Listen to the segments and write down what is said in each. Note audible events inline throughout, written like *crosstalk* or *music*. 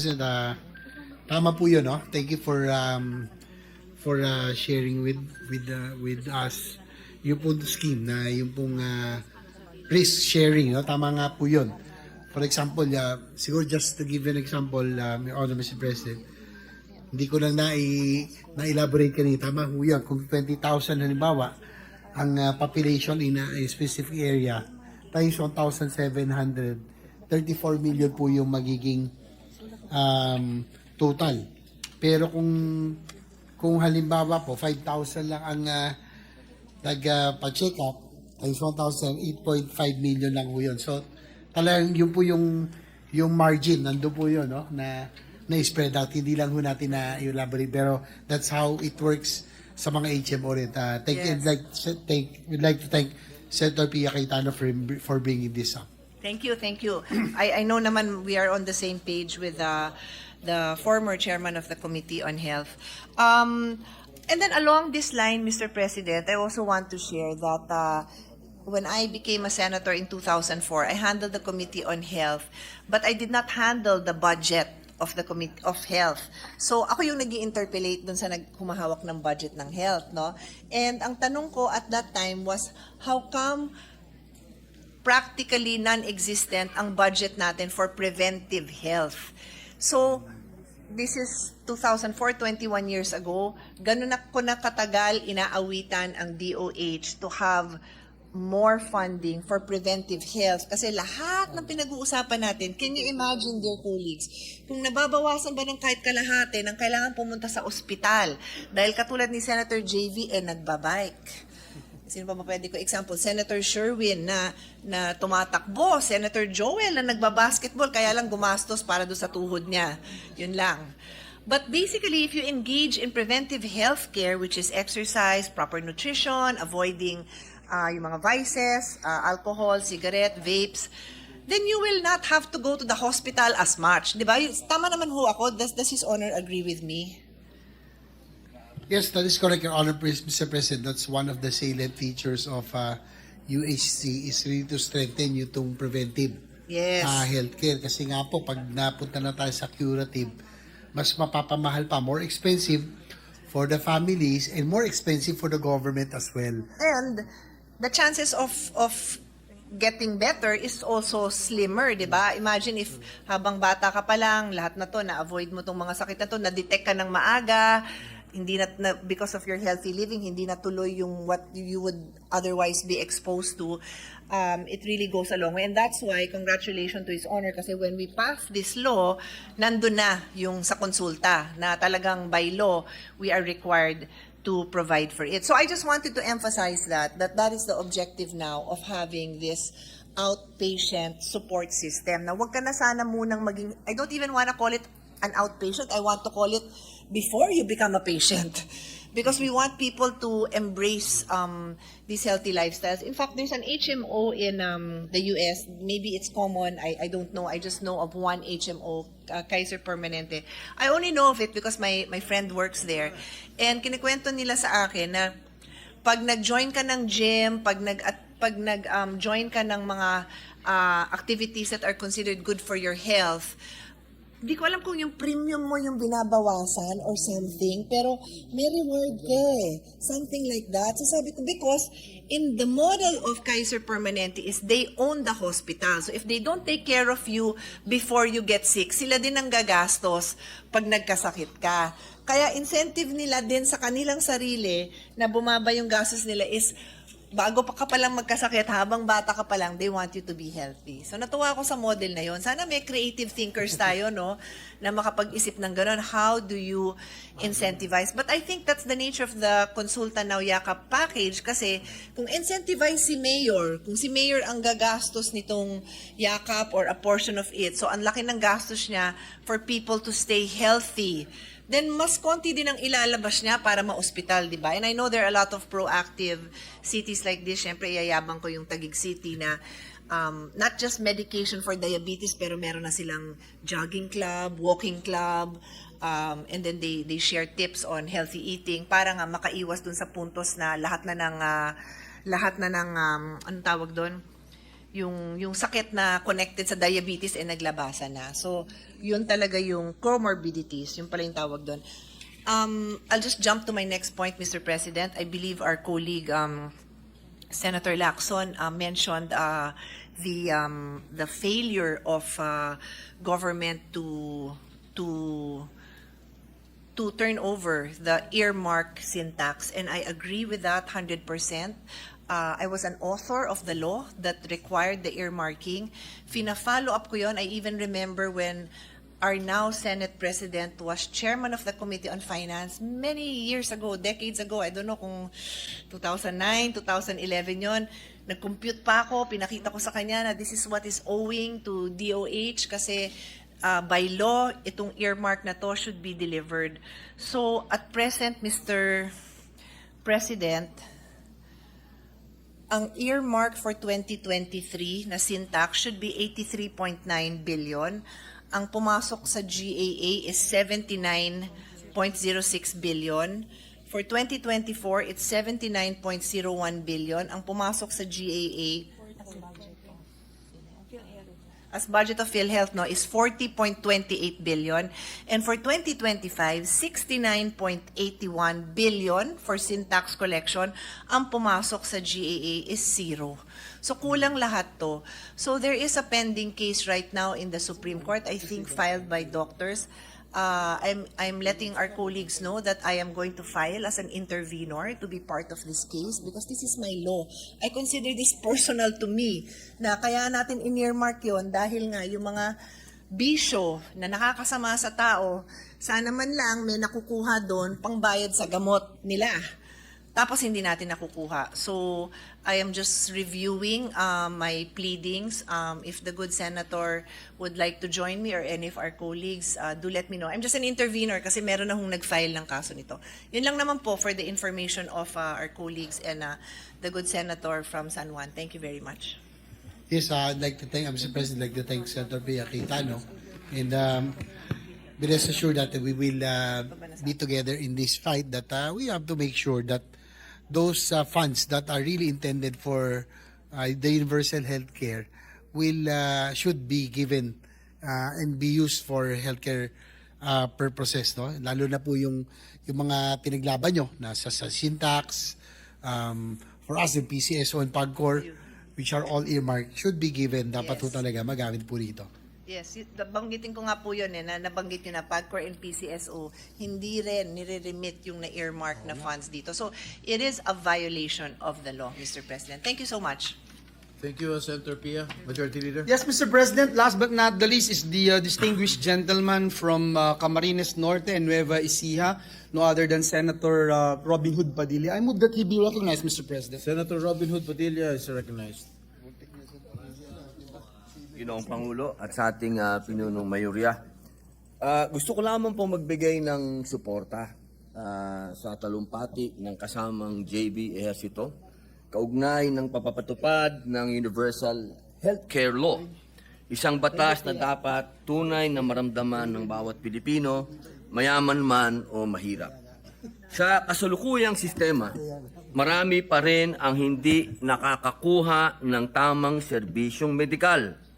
President, ah, tama po 'yun, no? Thank you for um, for uh, sharing with with uh, with us yung pong scheme na yung pong uh, risk sharing, no? Tama nga po 'yun. For example, uh, siguro just to give an example, um, Your Honor, Mr. President, hindi ko lang na na-elaborate kanina. Tama ho yan. Kung 20,000 halimbawa, ang uh, population in a, a specific area, times 1,700, 34 million po yung magiging um, total. Pero kung kung halimbawa po 5,000 lang ang uh, nag-pa-check up, times 1,000, 8.5 million lang po yun. So, talagang yun po yung yung margin, nandun po yun, no? Na, na spread out. Hindi lang ho natin na elaborate, pero that's how it works sa mga HMO rin. Uh, thank, Yes. like, thank, we'd like to thank Senator Pia Cayetano for, for bringing this up. Thank you, thank you. *clears throat* I, I know naman we are on the same page with uh, the former chairman of the Committee on Health. Um, and then along this line, Mr. President, I also want to share that uh, when I became a senator in 2004, I handled the Committee on Health, but I did not handle the budget of the Committee of Health. So ako yung nag interpellate dun sa nagkumahawak ng budget ng health, no? And ang tanong ko at that time was, how come practically non-existent ang budget natin for preventive health. So, this is 2004, 21 years ago. Ganun na ko na katagal inaawitan ang DOH to have more funding for preventive health. Kasi lahat ng pinag-uusapan natin, can you imagine, dear colleagues, kung nababawasan ba ng kahit kalahati ng kailangan pumunta sa ospital? Dahil katulad ni Senator JV, eh, nagbabike. Sino pa ba pwede ko? Example, Senator Sherwin na, na tumatakbo, Senator Joel na nagbabasketball, kaya lang gumastos para do sa tuhod niya. Yun lang. But basically, if you engage in preventive health care, which is exercise, proper nutrition, avoiding uh, yung mga vices, uh, alcohol, cigarette, vapes, then you will not have to go to the hospital as much. Di ba? Tama naman ho ako. Does, does His Honor agree with me? Yes, that is correct, Your Honor, Mr. President. That's one of the salient features of uh, UHC is really to strengthen yung itong preventive Yes. uh, healthcare. Kasi nga po, pag napunta na tayo sa curative, mas mapapamahal pa, more expensive for the families and more expensive for the government as well. And the chances of of getting better is also slimmer, 'di ba? Imagine if habang bata ka pa lang, lahat na 'to na-avoid mo tong mga sakit na 'to, na-detect ka ng maaga, hindi na, na because of your healthy living, hindi na tuloy yung what you would otherwise be exposed to. Um, it really goes a long way. And that's why, congratulations to His Honor, kasi when we pass this law, nandun na yung sa konsulta, na talagang by law, we are required to provide for it. So I just wanted to emphasize that that that is the objective now of having this outpatient support system. Now, wag ka na sana munang maging I don't even want to call it an outpatient. I want to call it before you become a patient. Because we want people to embrace um, these healthy lifestyles. In fact, there's an HMO in um, the US. Maybe it's common. I, I don't know. I just know of one HMO, uh, Kaiser Permanente. I only know of it because my, my friend works there. And kinikwento nila sa akin na pag nag-join ka ng gym, pag nag at pag nag um, join ka ng mga ah, activities that are considered good for your health, hindi ko alam kung yung premium mo yung binabawasan or something, pero may reward ka eh. Something like that. So sabi ko, because in the model of Kaiser Permanente is they own the hospital. So if they don't take care of you before you get sick, sila din ang gagastos pag nagkasakit ka. Kaya incentive nila din sa kanilang sarili na bumaba yung gastos nila is bago pa ka palang magkasakit, habang bata ka pa lang, they want you to be healthy. So natuwa ako sa model na yon. Sana may creative thinkers tayo, no? Na makapag-isip ng gano'n. How do you incentivize? But I think that's the nature of the Consulta Now Yakap package kasi kung incentivize si Mayor, kung si Mayor ang gagastos nitong yakap or a portion of it, so ang laki ng gastos niya for people to stay healthy, then mas konti din ang ilalabas niya para ma-hospital, di ba? And I know there are a lot of proactive cities like this. Siyempre, iyayabang ko yung Taguig City na um, not just medication for diabetes, pero meron na silang jogging club, walking club, um, and then they, they share tips on healthy eating para nga makaiwas dun sa puntos na lahat na ng, ah, lahat na ng, um, anong tawag doon? Yung yung sakit na connected sa diabetes ay naglabasan na. So, yun talaga yung comorbidities, yung pala yung tawag doon. Um, I'll just jump to my next point, Mr. President. I believe our colleague um, Senator Lacson uh, mentioned uh, the um, the failure of uh, government to to to turn over the earmark syntax, and I agree with that 100%. Uh, I was an author of the law that required the earmarking. Fina-follow up ko yon. I even remember when our now Senate President was chairman of the Committee on Finance many years ago, decades ago. I don't know kung 2009, 2011 yon. Nag-compute pa ako, pinakita ko sa kanya na this is what is owing to DOH kasi uh, by law, itong earmark na to should be delivered. So, at present, Mr. President, ang earmark for 2023 na syntax should be 83.9 billion. Ang pumasok sa GAA is 79.06 billion. For 2024, it's 79.01 billion. Ang pumasok sa GAA as budget of PhilHealth no is 40.28 billion. And for 2025 69.81 billion for syntax collection. Ang pumasok sa GAA is zero. So kulang lahat to. So there is a pending case right now in the Supreme Court I think filed by doctors uh, I'm I'm letting our colleagues know that I am going to file as an intervenor to be part of this case because this is my law. I consider this personal to me na kaya natin in-earmark yon dahil nga yung mga bisyo na nakakasama sa tao, sana man lang may nakukuha doon pangbayad sa gamot nila. Tapos hindi natin nakukuha. So, I am just reviewing um, my pleadings. Um, if the good senator would like to join me or any of our colleagues, uh, do let me know. I'm just an intervener kasi meron na hong nag-file ng kaso nito. Yun lang naman po for the information of uh, our colleagues and uh, the good senator from San Juan. Thank you very much. Yes, uh, I'd like to thank, Mr. President, I'd like to thank Senator Pia Quintano. And um, be rest assured that we will uh, be together in this fight that uh, we have to make sure that those uh, funds that are really intended for uh, the universal health care will uh, should be given uh, and be used for healthcare uh, purposes no? Lalo na po yung yung mga pinaglaban nyo nasa sa syntax um, for us yung PCSO and PAGCOR which are all earmarked should be given. Dapat Yes. po talaga magamit po rito Yes, y- banggitin ko nga po yun eh, na nabanggit nyo na PAGCOR and PCSO, hindi rin nire-remit yung na-earmark na funds dito. So, it is a violation of the law, Mr. President. Thank you so much. Thank you, Senator Pia. Majority Leader. Yes, Mr. President. Last but not the least is the uh, distinguished gentleman from uh, Camarines Norte and Nueva Ecija, no other than Senator uh, Robin Hood Padilla. I move that he be recognized, Mr. President. Senator Robin Hood Padilla is recognized. Ginoong Pangulo at sa ating ah, pinunong mayorya. Ah, gusto ko lamang po magbigay ng suporta ah, sa talumpati ng kasamang JB Ejercito kaugnay ng papapatupad ng Universal Healthcare Law. Isang batas na dapat tunay na maramdaman ng bawat Pilipino, mayaman man o mahirap. Sa kasalukuyang sistema, marami pa rin ang hindi nakakakuha ng tamang serbisyong medikal.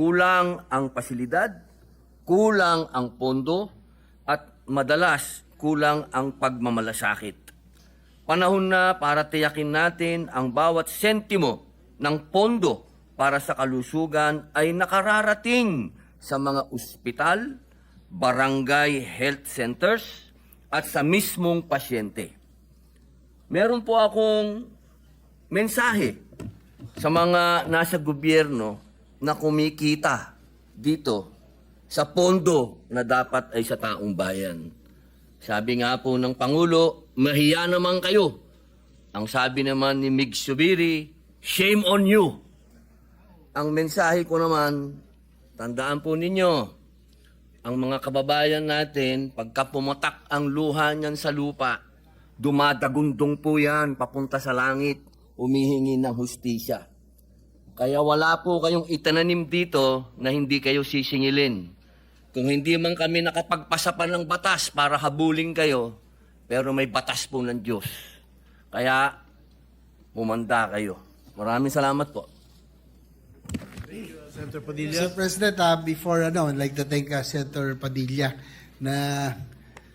Kulang ang pasilidad, kulang ang pondo, at madalas kulang ang pagmamalasakit. Panahon na para tiyakin natin ang bawat sentimo ng pondo para sa kalusugan ay nakararating sa mga ospital, barangay health centers, at sa mismong pasyente. Meron po akong mensahe sa mga nasa gobyerno na kumikita dito sa pondo na dapat ay sa taong bayan. Sabi nga po ng Pangulo, mahiya naman kayo. Ang sabi naman ni Mig Subiri, shame on you. Ang mensahe ko naman, tandaan po ninyo, ang mga kababayan natin, pagka pumatak ang luha niyan sa lupa, dumadagundong po yan papunta sa langit, umihingi ng hustisya. Kaya wala po kayong itananim dito na hindi kayo sisingilin. Kung hindi man kami nakapagpasapan ng batas para habulin kayo, pero may batas po ng Diyos. Kaya, umanda kayo. Maraming salamat po. Senator Mr. Padilla. President, ah, before ano, I'd like to thank uh, Senator Padilla na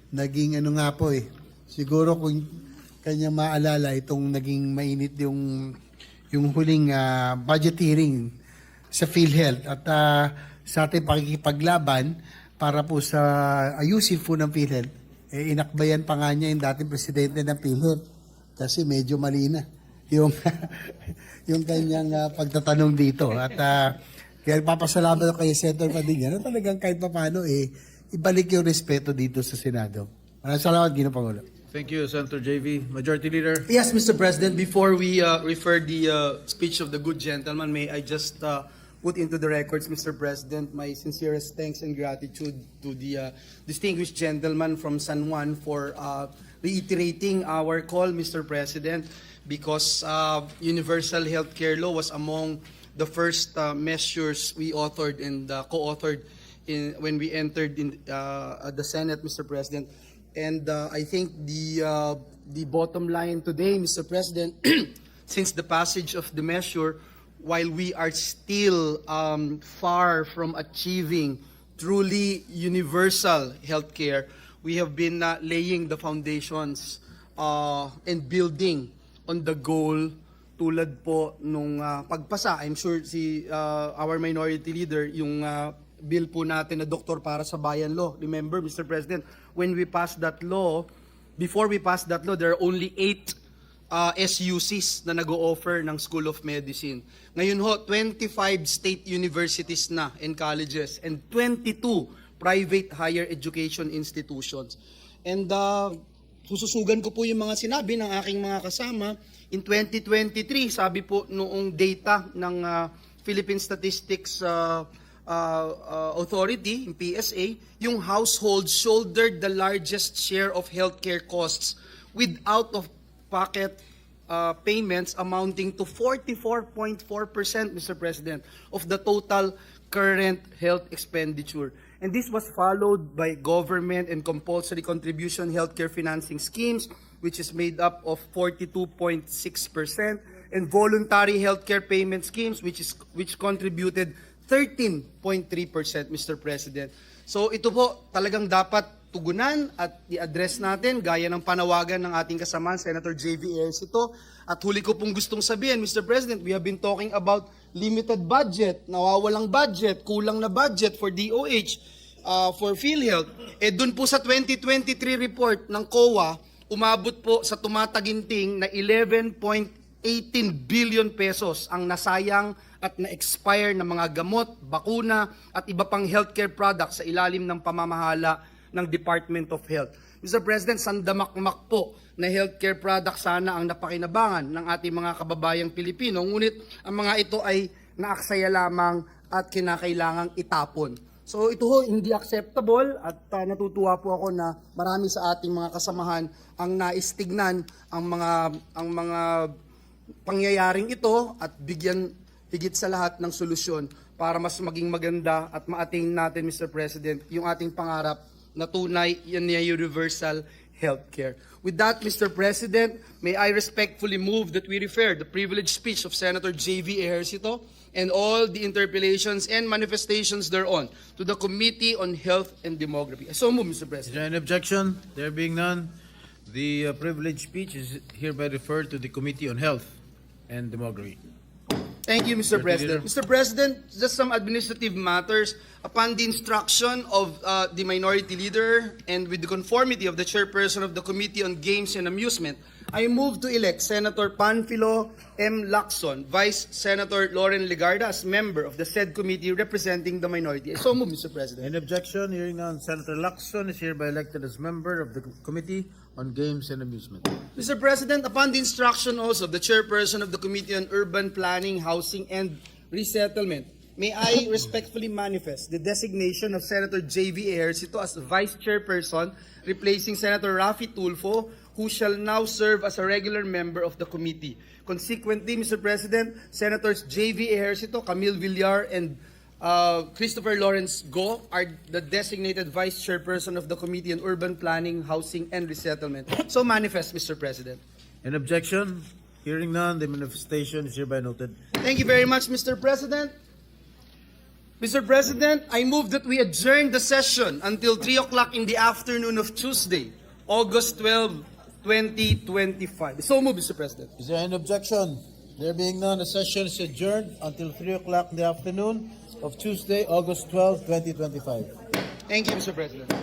naging ano nga po eh. Siguro kung kanya maalala itong naging mainit yung yung huling ah, budget hearing sa PhilHealth at ah, sa ating pakikipaglaban para po sa ayusin po ng PhilHealth. Eh, inakbayan pa nga niya yung dating presidente ng PhilHealth kasi medyo mali na yung *laughs* yung kanyang ah, pagtatanong dito at ah, kaya papasalamat ako kay Senator Padilla na talagang kahit paano eh ibalik yung respeto dito sa Senado. Maraming salamat, Gino Pangulo. Thank you, Senator JV. Majority Leader. Yes, Mr. President, before we uh, refer the uh, speech of the good gentleman, may I just uh, put into the records, Mr. President, my sincerest thanks and gratitude to the uh, distinguished gentleman from San Juan for uh, reiterating our call, Mr. President, because uh, universal healthcare law was among the first uh, measures we authored and uh, co-authored in, when we entered in uh, the Senate, Mr. President. And uh, I think the uh, the bottom line today, Mr. President, *clears throat* since the passage of the measure, while we are still um, far from achieving truly universal healthcare, we have been uh, laying the foundations uh, and building on the goal tulad po nung uh, pagpasa. I'm sure si uh, our minority leader, yung uh, bill po natin na doktor para sa bayan law. Remember, Mr. President, when we passed that law, before we passed that law, there are only eight uh, SUCs na nag-o-offer ng School of Medicine. Ngayon ho, 25 state universities na and colleges and 22 private higher education institutions. And uh, sususugan ko po yung mga sinabi ng aking mga kasama. In 2023, sabi po noong data ng uh, Philippine Statistics uh, uh, uh, Authority, in PSA, yung household shouldered the largest share of healthcare costs with out-of-pocket uh, payments amounting to 44.4%, Mr. President, of the total current health expenditure. And this was followed by government and compulsory contribution healthcare financing schemes, which is made up of 42.6%, and voluntary healthcare payment schemes, which is which contributed 13.3%, Mr. President. So ito po talagang dapat tugunan at i-address natin gaya ng panawagan ng ating kasama, Senator J.V. Ejercito. At huli ko pong gustong sabihin, Mr. President, we have been talking about limited budget, nawawalang budget, kulang na budget for DOH, uh, for PhilHealth. Eh dun po sa 2023 report ng COA, umabot po sa tumataginting na 11.18 billion pesos ang nasayang at na-expire ng mga gamot, bakuna at iba pang healthcare products sa ilalim ng pamamahala ng Department of Health. Mr. President, sandamakmak po na healthcare products sana ang napakinabangan ng ating mga kababayang Pilipino, ngunit ang mga ito ay naaksaya lamang at kinakailangang itapon. So ito ho hindi acceptable at uh, natutuwa po ako na marami sa ating mga kasamahan ang naistignan ang mga ang mga pangyayaring ito at bigyan higit sa lahat ng solusyon para mas maging maganda at maating natin Mr. President yung ating pangarap na tunay yan na universal healthcare. With that, Mr. President, may I respectfully move that we refer the privileged speech of Senator J.V. Ejercito and all the interpellations and manifestations thereon to the Committee on Health and Demography. So move, Mr. Is President. there any objection? There being none, the uh, privileged speech is hereby referred to the Committee on Health and Demography. Thank you, Mr. Mr. President. Mr. President, just some administrative matters. Upon the instruction of uh, the Minority Leader and with the conformity of the Chairperson of the Committee on Games and Amusement, I move to elect Senator Panfilo M. Lacson, Vice Senator Lauren Legarda as member of the said committee representing the minority. So move, Mr. President. Any objection? Hearing none, Senator Lacson is hereby elected as member of the Committee on Games and Amusement. Mr. President, upon the instruction also of the chairperson of the Committee on Urban Planning, Housing, and Resettlement, may I *coughs* respectfully manifest the designation of Senator J.V. Ejercito as Vice Chairperson, replacing Senator Rafi Tulfo, who shall now serve as a regular member of the committee. Consequently, Mr. President, Senators J.V. Ejercito, Camille Villar, and uh, Christopher Lawrence Go are the designated Vice Chairperson of the Committee on Urban Planning, Housing, and Resettlement. So manifest, Mr. President. An objection? Hearing none, the manifestation is hereby noted. Thank you very much, Mr. President. Mr. President, I move that we adjourn the session until 3 o'clock in the afternoon of Tuesday, August 12, 2025. So move, Mr. President. Is there any objection? There being none, the session is adjourned until 3 o'clock in the afternoon of Tuesday, August 12, 2025. Thank you, Mr. President.